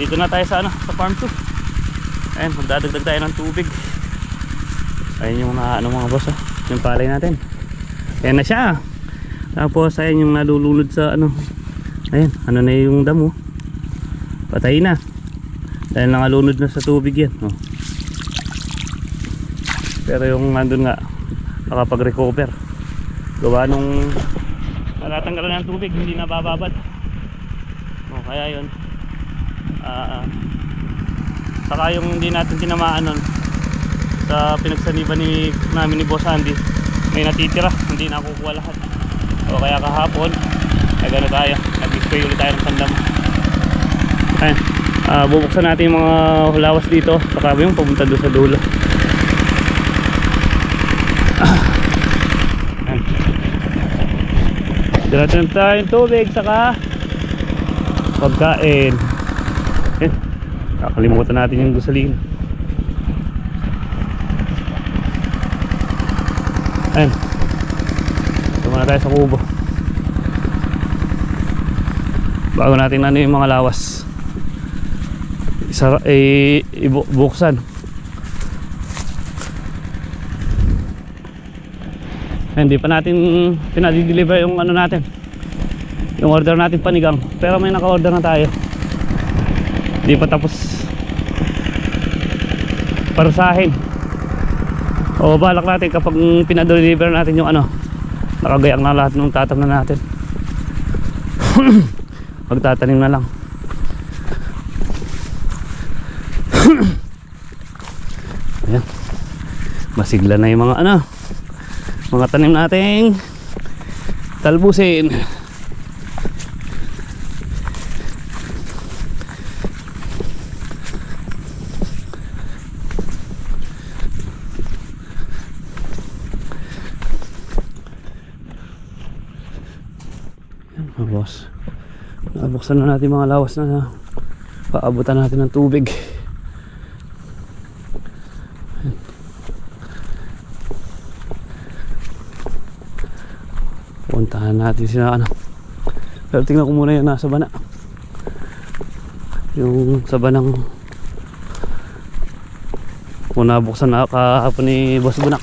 Dito na tayo sa ano, sa farm 2. Ayan, magdadagdag tayo ng tubig. Ayun yung mga, ano mga boss, oh. yung palay natin. Ayan na siya. Tapos ayan yung nalulunod sa ano. Ayan, ano na yung damo. Patay na. Dahil nangalunod na sa tubig yan. Oh. Pero yung nandun nga, nakapag-recover. Gawa nung natatanggalan ng tubig, hindi na bababad. O, kaya yun. Ah, saka yung hindi natin tinamaan nun, sa pinagsaniban ni, namin ni Boss Andy, may natitira, hindi na kukuha lahat. O kaya kahapon, ay gano'n tayo, nag-spray ulit tayo ng pandam. Ayan. Ah, bubuksan natin yung mga hulawas dito saka yung papunta doon sa dulo. Diretso tayong tubig saka pagkain kakalimutan natin yung gasolina. Ayan. Ito muna tayo sa kubo. Bago natin ano yung mga lawas. Isa eh, ibuksan hindi pa natin pinadi-deliver yung ano natin. Yung order natin panigang. Pero may naka-order na tayo hindi pa tapos parusahin o balak natin kapag pinadeliver natin yung ano nakagayak na lahat ng tatam na natin magtatanim na lang Ayan. Masigla na yung mga ano mga tanim nating talbusin. Ayan, mga boss. Nabuksan na natin mga lawas na paabutan natin ng tubig. puntahan natin sila ano. Pero tingnan ko muna yung nasa bana. Yung sa banang kung nabuksan na kahapon ni boss bunak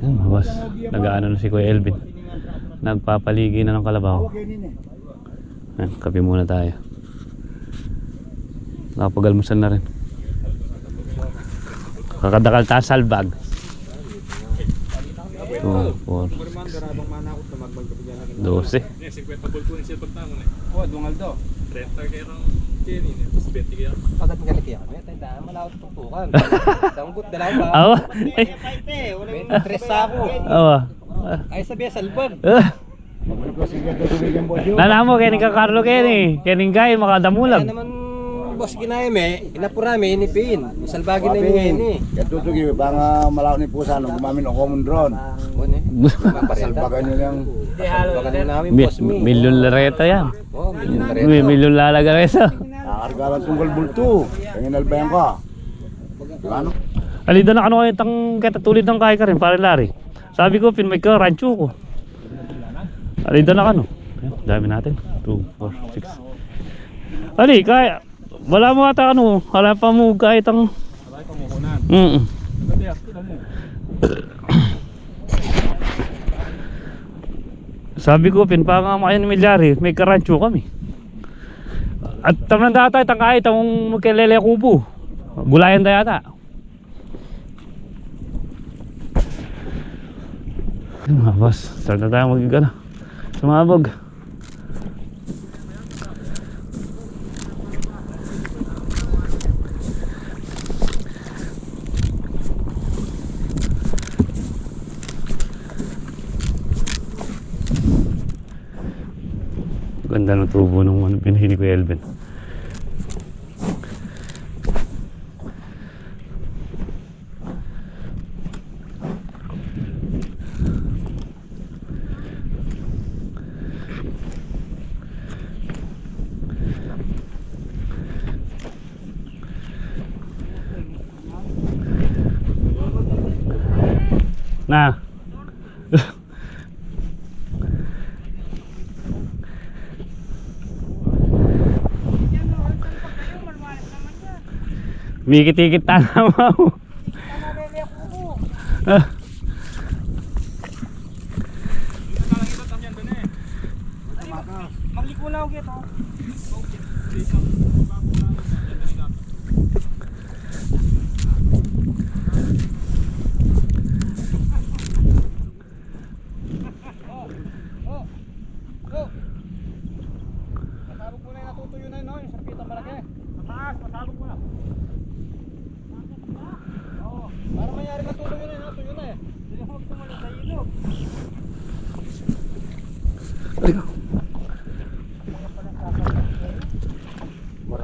Yan, mga boss. Nag-ano na si Kuya Elvin. Nagpapaligi na ng kalabaw. Yan, kape muna tayo. Nakapagalmusan na rin. Kakadakal tayo salbag. 2, 4, 12. Oh, dungal do. Pagkat magalaki ako, may tandaan, malawat tutukan. Dangbot, dalawa ba? Awa. Ay, tres sa ako. awa. Ay sabi, salbag. Ah. Nana mo, kaya ka Carlo kaya Kaya kay Kaya makadamulag. naman, boss ginaya me, inapurami, inipin. Salbagin na niya ini. Katutugi, banga malaw ni Pusa nung gumamin ng common drone. Ano eh? Pasalbagan nyo lang. Salbagan na namin, Mi- boss mi. milyon lareta yan. Oh, milyon. May milyon lalaga reso. Nakakargalan tungkol bulto. Kaya nalbayan ka. Ano? Alida na ano kayo tang katulid ng kaya ka rin, pare Larry. Sabi ko, pinmay ka, rancho ko. Alida na kano. Ayun, Dami natin. 2, 4, 6. Ali, kaya. Wala mo ata ano, wala pa mo kahit ang... Mm Sabi ko, pinpanga kayo ni Milyari, may karancho kami. At tamang data, itang kahit ang magkalele kubo. Gulayan tayo yata. Start na tayo mag ano, sumabog. Ganda ng tubo nung ano, binili ko Elvin. Na. Mikit-ikit tanaw. Ah. Magliko na ako gito. Pasabog mo na yung natutuyo na yun, no? Yung sarpita malaki. Mataas, pasabog mo na. Oo. Para mayari natutuyo na yun, natuyo na eh. Hindi mo tumulong ilog.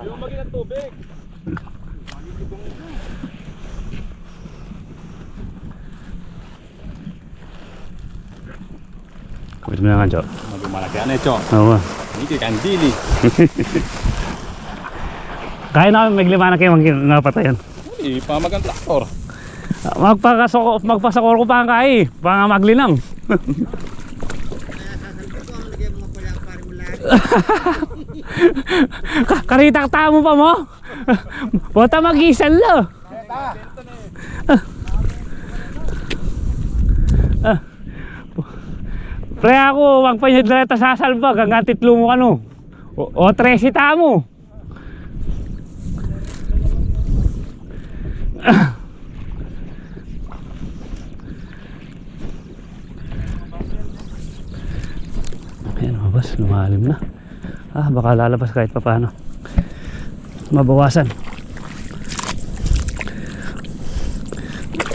Yung maging tubig. Kapit mo na nga, Jo. Magmalaki ano ito. Oo. Hindi kandili. Kaya na may lima na kayo mag napatayan. Hindi pamagang traktor. Magpakasoko, magpasakor ko pa ang kai. Pang maglinang. Ka- Karitak tamo pa mo. Bota mag-isan lo. Pre ako, magpanyadreta sa salbag hanggang titlo mo kano. O, o 13 tamo. Ayan lumalim na. Ah, baka lalabas kahit pa paano. Mabawasan.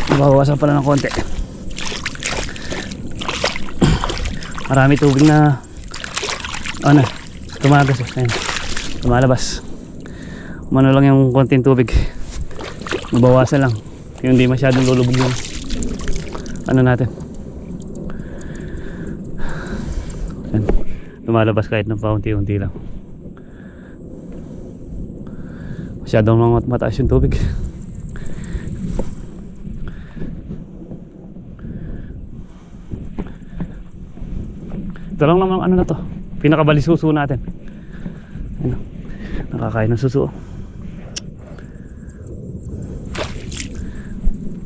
Mabawasan pala ng konti. Marami tubig na ano, tumagas. eh. Ayan, lumalabas. Umano lang yung konting tubig. Mabawasan lang. Yung hindi masyadong lulubog yung ano natin. Yan. Lumalabas kahit ng paunti-unti lang. Masyadong mga mataas yung tubig. Ito lang naman ano na to. Pinakabali suso natin. Ano? Nakakain ng suso.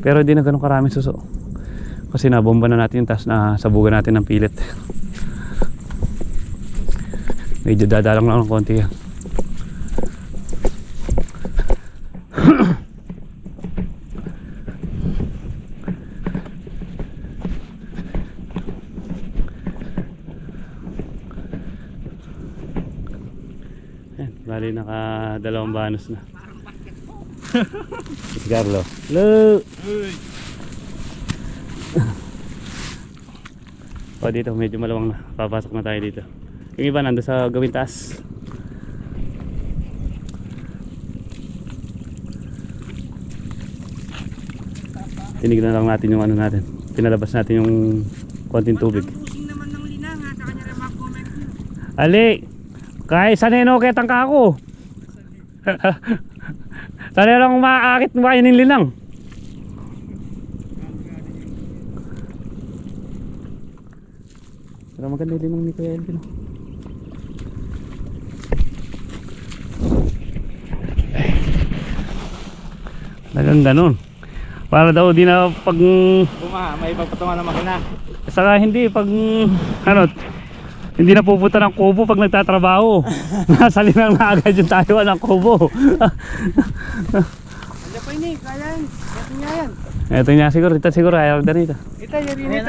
Pero hindi na ganun karaming suso. Kasi nabomba na natin yung tas na sabugan natin ng pilit. Medyo dadalang lang ng konti yan. Bali naka dalawang banos na. si Carlo. Hello! o dito medyo malawang na. Papasok na tayo dito. Yung iba nando sa gawing taas. Tinignan lang natin yung ano natin. Pinalabas natin yung konting tubig. Ali! Kaya saneno ketang ka ako. Sanay lang umaakit mo kayo ng linang. Pero maganda yung linang ni Kuya Elvin. Talagang ganun. Para daw di na pag Bumaha, may pagpatungan ng makina. Saka hindi pag ano hindi na pupunta ng kubo pag nagtatrabaho. Nasa linang na agad yung tayo ng kubo. Ano pa ini, kaya yan. Ito niya yan. Ito niya siguro, ito siguro ayaw na rito. Ito, yun rin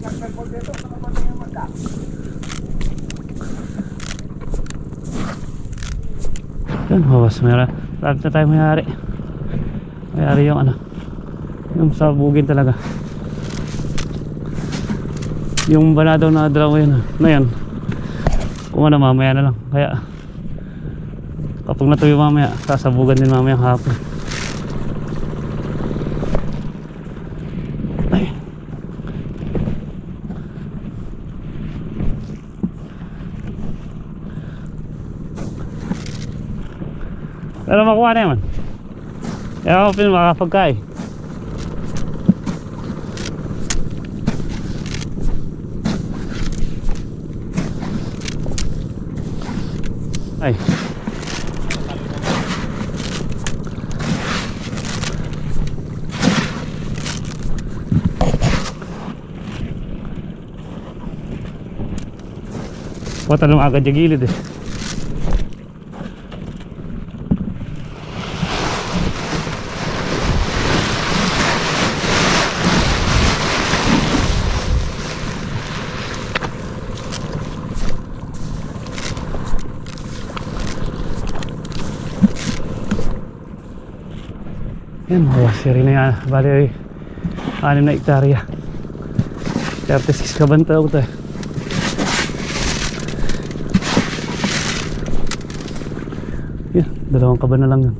ito. Yan, bawas. Mayroon. Lapit na tayo mayari. Mayari yung ano. Yung sa bugin talaga. Yung banado na dalawa yun. ah, Na yan. Kung ano, mamaya na lang. Kaya, kapag natuyo mamaya, sasabugan din mamaya hapon. Pero makuha na yaman. Kaya ako pin makapagkain. Ay. Wata naman agad yung gilid eh. Yan, mga siri na. Bali, anim na hektarya. 36 ka banta ako tayo. Yan, dalawang kaba na lang yun.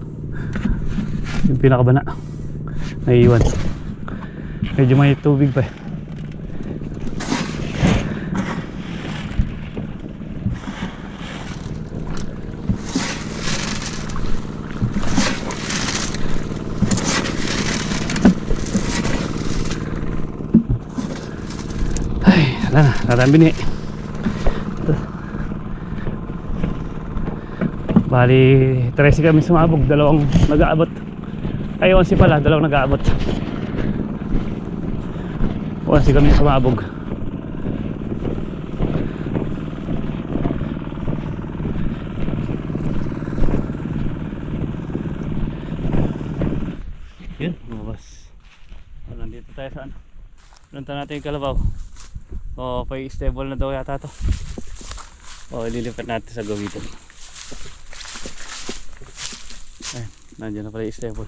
Yung pinakaba na. Naiiwan. Medyo may tubig pa eh. Ay, wala na. Narambi ni. Bali, 13 kami sumabog. Dalawang nag-aabot. Ay, 11 pala. Dalawang nag-aabot. 11 kami sumabog. Yun, lumabas. Nandito tayo sa ano. Natin yung kalabaw. O, pay stable na daw yata to. O, ililipat natin sa gawitan. Ayun, nandiyan na pala yung stable.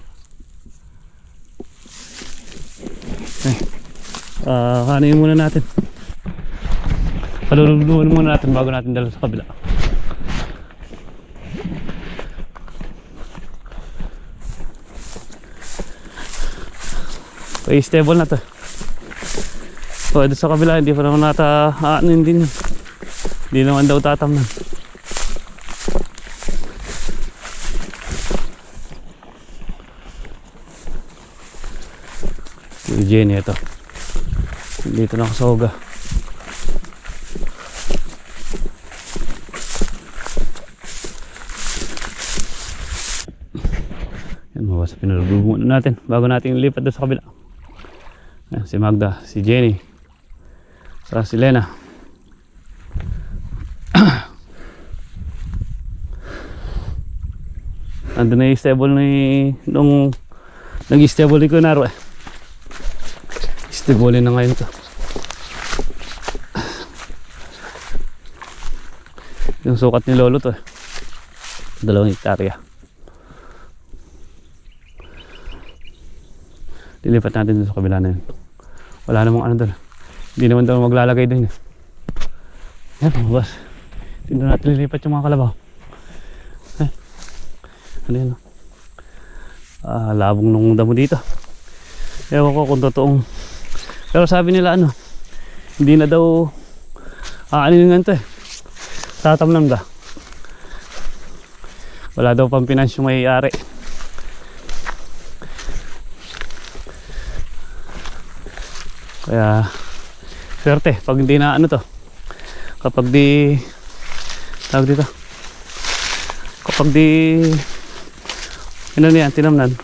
Ay, ah, ano yun muna natin? Palululuan muna natin bago natin dala sa kabila. Pay stable na to. O, doon sa kabila, hindi pa naman nata, aanin din. Hindi naman daw tatamnan. Jenny ito. Dito na ako sa Oga. Yan, mawas pinarugbo muna natin bago natin ilipat doon sa kabila. Si Magda, si Jenny, sa si Lena. Andun na yung stable ni nung nag-stable ni Kunaro eh. Stable na ngayon to. Yung sukat ni Lolo to eh. Dalawang hektarya. Lilipat natin sa kabila na yun. Wala namang ano doon. Hindi naman daw maglalagay doon. eh. Yan, boss. Dito natin lilipat yung mga kalabaw. Ay. Ano yun? oh? Ah, labong nung damo dito. Ewan ko kung totoong. Pero sabi nila ano, hindi na daw aanin nga to eh. Tatamnan ba? Wala daw pang pinans yung may-ari. Kaya swerte pag hindi na ano to. Kapag di tawag dito. Kapag di ano yan, tinamnan.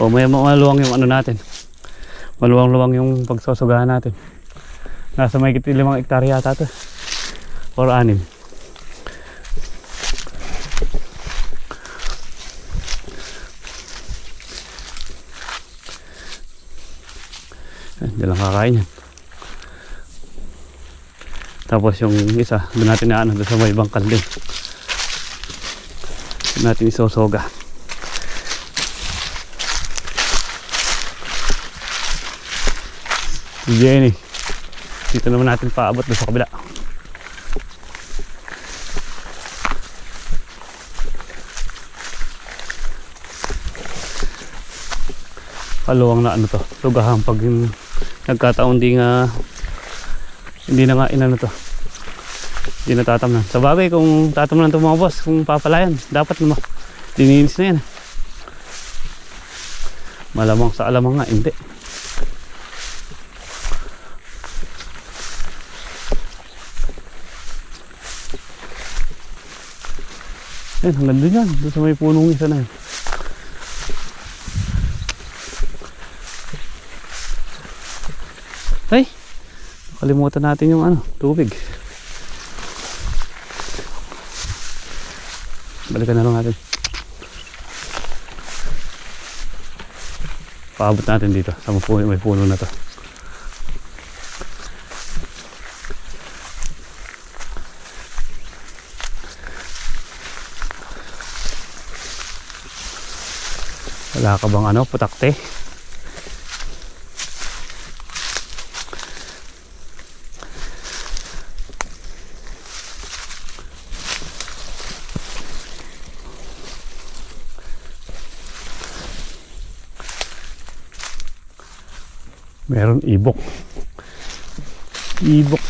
O may maluwang yung ano natin. Maluwang-luwang yung pagsosogahan natin. Nasa may limang hektarya yata to. Or anim. Diyan lang kakain yan. Tapos yung isa, doon natin na ano, sa may bangkal din. Doon natin isosoga. Si Jenny. Dito naman natin paabot doon sa kabila. Kaluwang na ano to. Lugahan pag yung nagkataon di nga hindi na nga inano to. Hindi na tatamnan. Sa bagay kung tatamnan to mga boss, kung papalayan, dapat naman dininis na yan. Malamang sa alamang nga, hindi. Yan, hanggang doon yan. Doon sa may punong isa na yun. Ay! Nakalimutan natin yung ano, tubig. Balikan na lang natin. Paabot natin dito sa puno, may puno na to. Wala ka bang ano, putakte? Meron ibok. Ibok.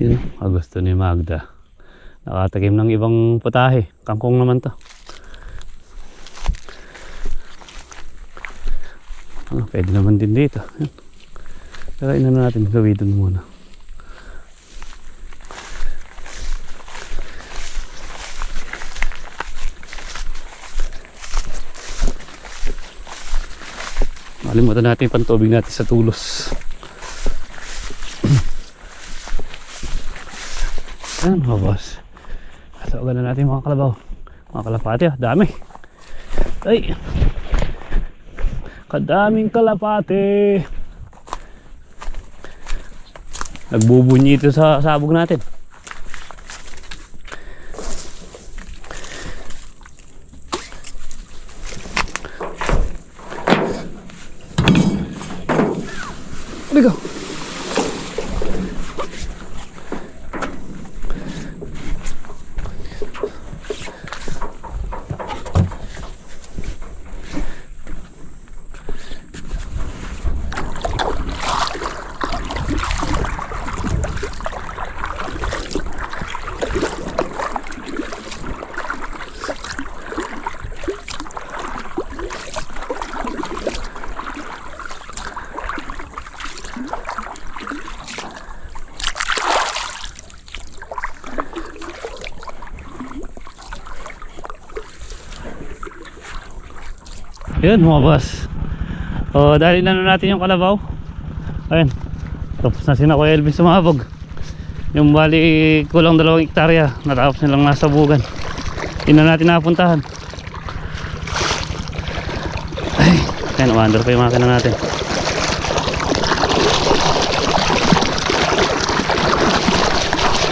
Yun, ah, gusto ni Magda. Nakatakim ng ibang putahe. Kangkong naman to. Ah, pwede naman din dito. Yan. Pero ina na natin gawin muna. Nakalimutan natin yung pantubig natin sa tulos. Ayan mga boss. Kasawagan na natin mga kalabaw. Mga kalapati ah, dami. Ay! Kadaming kalapati. Nagbubunyi ito sa sabog natin. Yun mga boss. O dahil na natin yung kalabaw. Ayun. Tapos na sina Kuya Elvin sumabog. Yung bali kulang dalawang hektarya. Natapos nilang nasa bugan. Yun na natin napuntahan. Ay, ayun, umandar pa yung makina natin.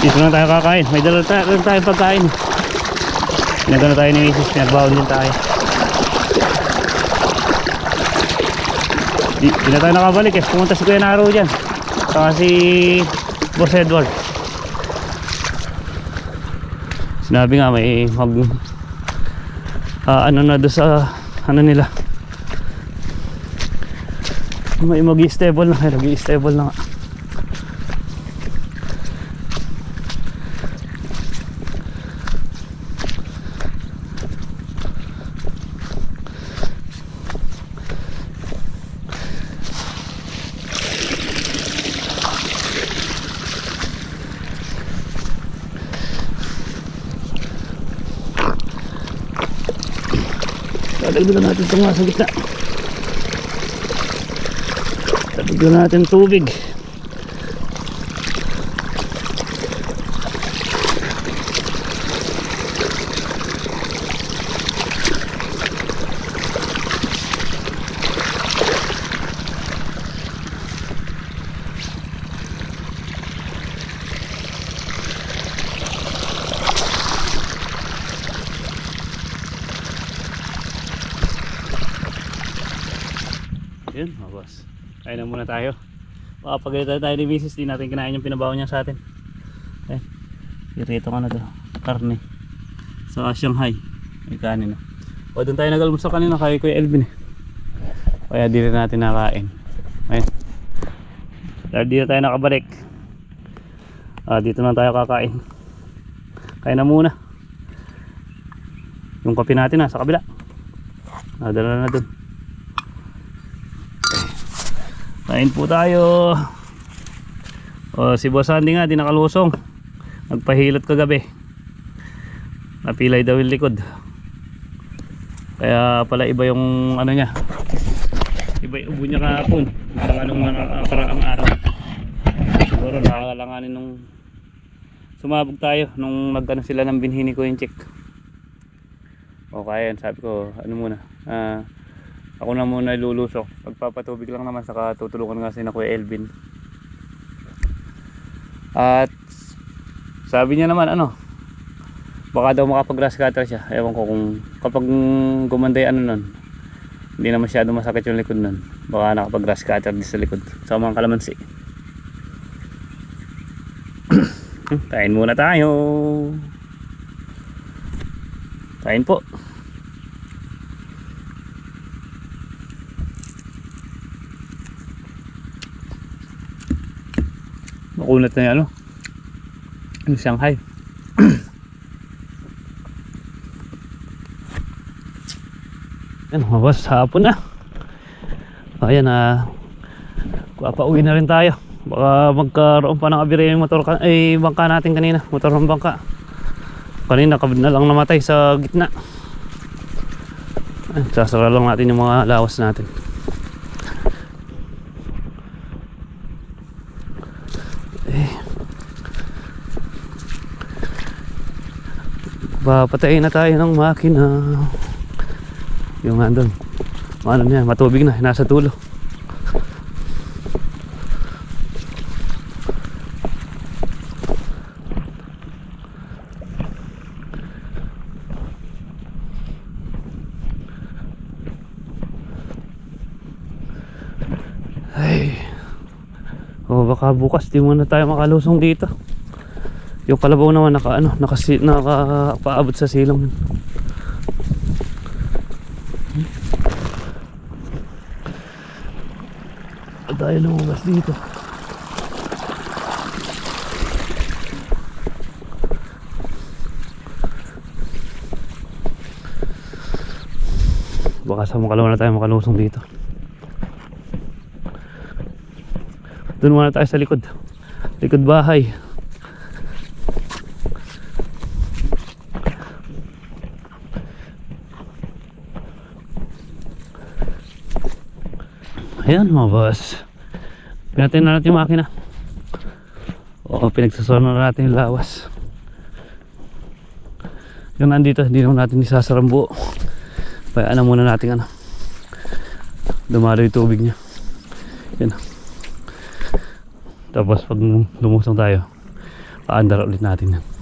Dito lang tayo kakain. May dala tayo, tayo pagkain. Pinagano tayo ni Mrs. Pinagbaon din tayo. Di, di na tayo nakabalik eh. Pumunta si Kuya Naro dyan. Saka si Boss Edward. Sinabi nga may mag ah, ano na doon sa ano nila. May mag-stable na. Nag-stable na nga. Dadagdagan natin ito nga sa gitna. Dadagdagan natin tubig. Kain na muna tayo. Makapagalitan tayo ni Mrs. Di natin kinain yung pinabaho niya sa atin. Eh, irito ka na to. Karne. Sa Shanghai. May kanin na. O doon tayo nag-almusal kanina kay Kuya Elvin eh. Kaya di rin natin nakain. Ayun. Dahil dito tayo nakabalik. Ah, dito na tayo kakain. Kain na muna. Yung kape natin na sa kabila. Nadala na dun. Kain po tayo. O, si Boss Andy nga, di nakalusong. Nagpahilot kagabi. Napilay daw yung likod. Kaya pala iba yung ano niya. Iba yung ubo niya kahapon. Sa anong nakakaraang araw. Siguro nakakalanganin nung sumabog tayo nung nagano sila ng binhini ko yung check. O kaya yan, sabi ko, ano muna. Ah, ako na muna ilulusok. Pagpapatubig lang naman saka tutulungan nga si na Kuya Elvin. At sabi niya naman ano, baka daw makapag-grass cutter siya. Ewan ko kung kapag gumanda yung ano nun, hindi na masyado masakit yung likod nun. Baka nakapag-grass cutter din sa likod. Sa mga kalamansi. Kain muna tayo. Kain po. Makunat na yung ano. Yung Shanghai. Yan, mabas hapon na. Ayan na. Uh, pauwi na rin tayo. Baka magkaroon pa ng abire yung motor eh, bangka natin kanina. Motor ng bangka. Kanina kabid na lang namatay sa gitna. Sasara lang natin yung mga lawas natin. Papatayin na tayo ng makina. Yung andun. Ano niya, matubig na, nasa tulo. Ay. Oh, baka bukas di muna tayo makalusong dito. Yung kalabaw naman naka ano, naka nakapaabot sa silong. Tayo lumabas dito. Baka sa makalawa na tayo makalusong dito. Doon muna tayo sa likod. Likod bahay. Ayan mga boss. Pinatin na natin yung makina. Oo, pinagsasara na natin yung lawas. Yung nandito, hindi naman natin isasarang buo. Kaya ano muna natin ano. Dumalo yung tubig niya. Yan. Tapos pag lumusong tayo, paandar ulit natin yan.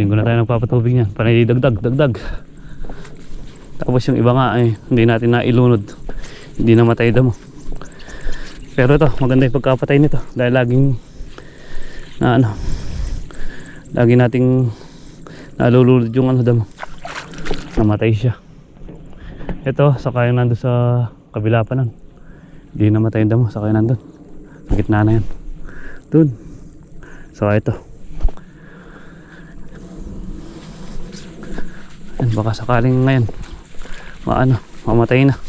Linggo na tayo nagpapatubig niyan. Panay dagdag, dagdag. Tapos yung iba nga eh, hindi natin nailunod. Hindi namatay damo. Pero ito, maganda yung pagkapatay nito. Dahil laging na ano, lagi nating nalulunod yung ano damo. Namatay siya. Ito, saka yung nandun sa kabila pa nun. Hindi namatay yung damo, saka yung nandun. Sa gitna na yan. Dun. Saka ito. Yan, baka sakaling ngayon maano, mamatay na